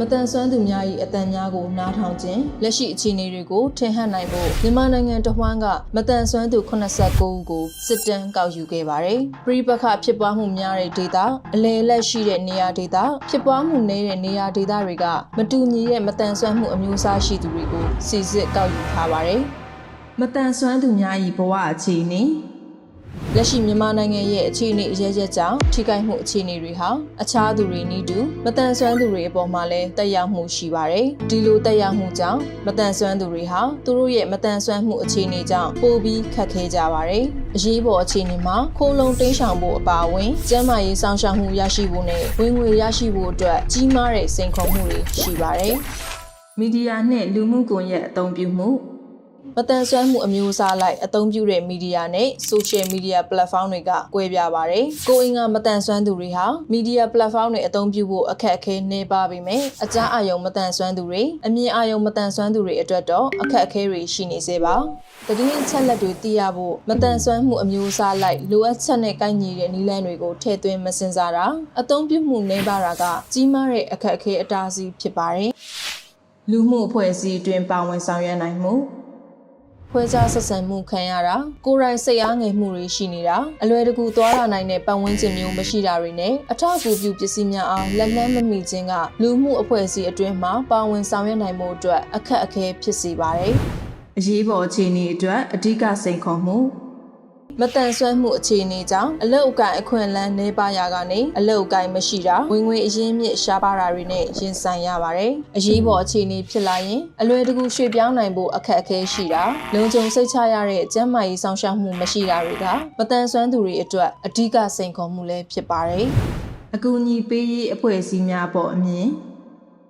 မတန်ဆွမ်းသူများ၏အတန်များကိုနားထောင်ခြင်းလက်ရှိအခြေအနေတွေကိုထင်ဟပ်နိုင်ဖို့မြန်မာနိုင်ငံတဝန်းကမတန်ဆွမ်းသူ89ဦးကိုစစ်တမ်းကောက်ယူခဲ့ပါတယ်။ပြည်ပခဖြစ်ပွားမှုများတဲ့ဒေသအလဲလက်ရှိတဲ့နေရာဒေသဖြစ်ပွားမှုနည်းတဲ့နေရာဒေသတွေကမတူညီတဲ့မတန်ဆွမ်းမှုအမျိုးအစားရှိသူတွေကိုစီစစ်ကောက်ယူထားပါတယ်။မတန်ဆွမ်းသူများ၏ဘဝအခြေအနေ လက်ရှိမြန်မာနိုင်ငံရဲ့အခြေအနေအရေးချက်ကြောင့်ထိခိုက်မှုအခြေအနေတွေဟာအခြားသူတွေနည်းတူမတန်ဆွမ်းသူတွေအပေါ်မှာလည်းတက်ရောက်မှုရှိပါတယ်။ဒီလိုတက်ရောက်မှုကြောင့်မတန်ဆွမ်းသူတွေဟာသူတို့ရဲ့မတန်ဆွမ်းမှုအခြေအနေကြောင့်ပိုပြီးခက်ခဲကြပါတယ်။အရေးပေါ်အခြေအနေမှာခိုးလုံတိမ်းရှောင်ဖို့အပါအဝင်ကျန်းမာရေးစောင့်ရှောက်မှုရရှိဖို့နဲ့ဝင်ငွေရရှိဖို့အတွက်ကြီးမားတဲ့စိန်ခေါ်မှုတွေရှိပါတယ်။မီဒီယာနဲ့လူမှုကွန်ရက်အသုံးပြုမှု မတန်ဆွမ်းမှုအမျိုးအစားလိုက်အသုံးပြုတဲ့မီဒီယာနဲ့ social media platform တွေကကွဲပြားပါတယ်။ကိုအင်ကမတန်ဆွမ်းသူတွေဟာ media platform တွေအသုံးပြုဖို့အခက်အခဲနေပါပေမဲ့အကြအာယုံမတန်ဆွမ်းသူတွေအမြင်အာယုံမတန်ဆွမ်းသူတွေအတွက်တော့အခက်အခဲတွေရှိနေစေပါ။တတိယချက်လက်တွေသိရဖို့မတန်ဆွမ်းမှုအမျိုးအစားလိုက်လိုအပ်ချက်နဲ့ကိုက်ညီတဲ့နည်းလမ်းတွေကိုထည့်သွင်းမစင်စားတာအသုံးပြုမှုနေပါတာကကြီးမားတဲ့အခက်အခဲအတားအဆီးဖြစ်ပါတယ်။လူမှုအဖွဲ့အစည်းအတွင်းပါဝင်ဆောင်ရွက်နိုင်မှု ဖွဲ့ခြားဆက်ဆံမှုခံရတာကိုယ်တိုင်စိတ်အားငယ်မှုတွေရှိနေတာအလွယ်တကူသွားလာနိုင်တဲ့ပတ်ဝန်းကျင်မျိုးမရှိတာတွေနဲ့အထောက်အကူပြုပစ္စည်းများအားလက်လန်းမမီခြင်းကလူမှုအဖွဲ့အစည်းအတွင်းမှာပါဝင်ဆောင်ရွက်နိုင်မှုအတွက်အခက်အခဲဖြစ်စေပါတယ်။အရေးပေါ်အခြေအနေအတွက်အဓိကစိန်ခေါ်မှု မတန်ဆွမ်းမှုအခြေအနေကြောင့်အလုတ်အကင်အခွင့်အလန်းနေပါရာကနေအလုတ်အကင်မရှိတာဝင်ငွေအရင်းမြစ်ရှားပါတာတွေနဲ့ရင်ဆိုင်ရပါတယ်။အရေးပေါ်အခြေအနေဖြစ်လာရင်အလွယ်တကူရွှေ့ပြောင်းနိုင်ဖို့အခက်အခဲရှိတာလုံခြုံစိတ်ချရတဲ့ကျန်းမာရေးဆောင်ရှောက်မှုမရှိတာတွေကမတန်ဆွမ်းသူတွေအတွက်အဓိကစိန်ခေါ်မှုလည်းဖြစ်ပါတယ်။အကူအညီပေးရေးအဖွဲ့အစည်းများပေါ်အမြင်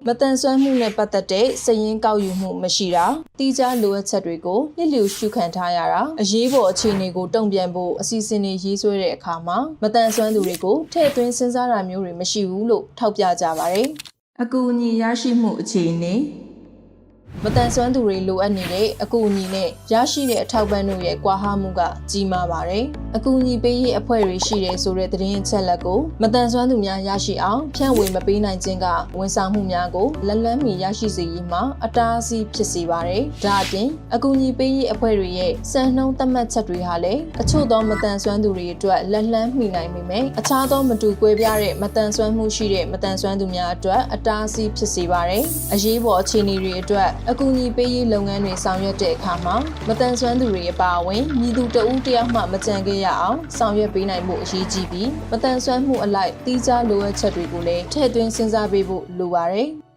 မတန်ဆွမ်းမှုနဲ့ပတ်သက်တဲ့စည်ရင်းကောက်ယူမှုမရှိတာတိကျလိုအပ်ချက်တွေကိုလျှလျူရှုခံထားရတာအရေးပေါ်အခြေအနေကိုတုံ့ပြန်ဖို့အစီအစဉ်တွေရေးဆွဲတဲ့အခါမှာမတန်ဆွမ်းသူတွေကိုထည့်သွင်းစဉ်းစားတာမျိုးတွေမရှိဘူးလို့ထောက်ပြကြပါတယ်အကူအညီရရှိမှုအခြေအနေ မတန်ဆွမ်းသူတွေလိုအပ်နေတဲ့အကူအညီနဲ့ရရှိတဲ့အထောက်ပံ့တို့ရဲ့ကွာဟမှုကကြီးမားပါတယ်။အကူအညီပေးရေးအဖွဲ့တွေရှိတယ်ဆိုတဲ့သတင်းအချက်လက်ကိုမတန်ဆွမ်းသူများရရှိအောင်ဖြန့်ဝေမပေးနိုင်ခြင်းကဝန်ဆောင်မှုများကိုလက်လန်းမီရရှိစေရေးမှာအတားအဆီးဖြစ်စေပါတယ်။ဒါအပြင်အကူအညီပေးရေးအဖွဲ့တွေရဲ့စံနှုန်းသတ်မှတ်ချက်တွေဟာလည်းအချို့သောမတန်ဆွမ်းသူတွေအတွက်လက်လန်းမီနိုင်ပေမဲ့အခြားသောမတူကွဲပြားတဲ့မတန်ဆွမ်းမှုရှိတဲ့မတန်ဆွမ်းသူများအတွက်အတားအဆီးဖြစ်စေပါတယ်။အရေးပေါ်အခြေအနေတွေအတွက်အကူအညီပေးရေးလုပ်ငန်းတွေဆောင်ရွက်တဲ့အခါမှာမတန်ဆွမ်းသူတွေအပါအဝင်မြည်သူတဦးတယောက်မှမကြံခဲ့ရအောင်ဆောင်ရွက်ပေးနိုင်မှုအရေးကြီးပြီးမတန်ဆွမ်းမှုအလိုက်တိကျလိုအပ်ချက်တွေကိုလည်းထည့်သွင်းစဉ်းစားပေးဖို့လိုပါတယ်။